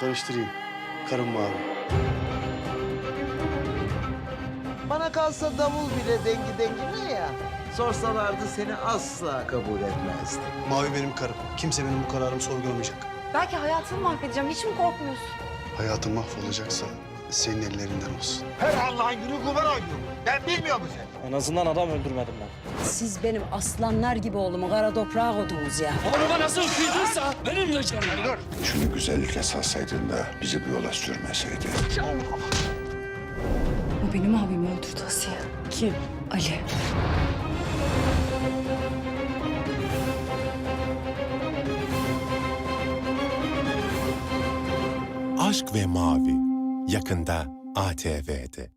Tanıştırayım. Karım Mavi. Bana kalsa davul bile dengi dengine ya. Sorsalardı seni asla kabul etmezdim. Mavi benim karım. Kimse benim bu kararımı sorgulamayacak. Belki hayatını mahvedeceğim. Hiç mi korkmuyorsun? Hayatım mahvolacaksa senin ellerinden olsun. Her Allah'ın günü kumar oynuyor. Ben bilmiyor musun? En azından adam öldürmedim ben. Siz benim aslanlar gibi oğlumu kara toprağa koydunuz ya. Oğluma nasıl kıydıysa benim de canım. Şunu güzellikle satsaydın da bizi bu yola sürmeseydin. O benim abimi öldürdü Asiye. Kim? Ali. Aşk ve Mavi yakında ATV'de.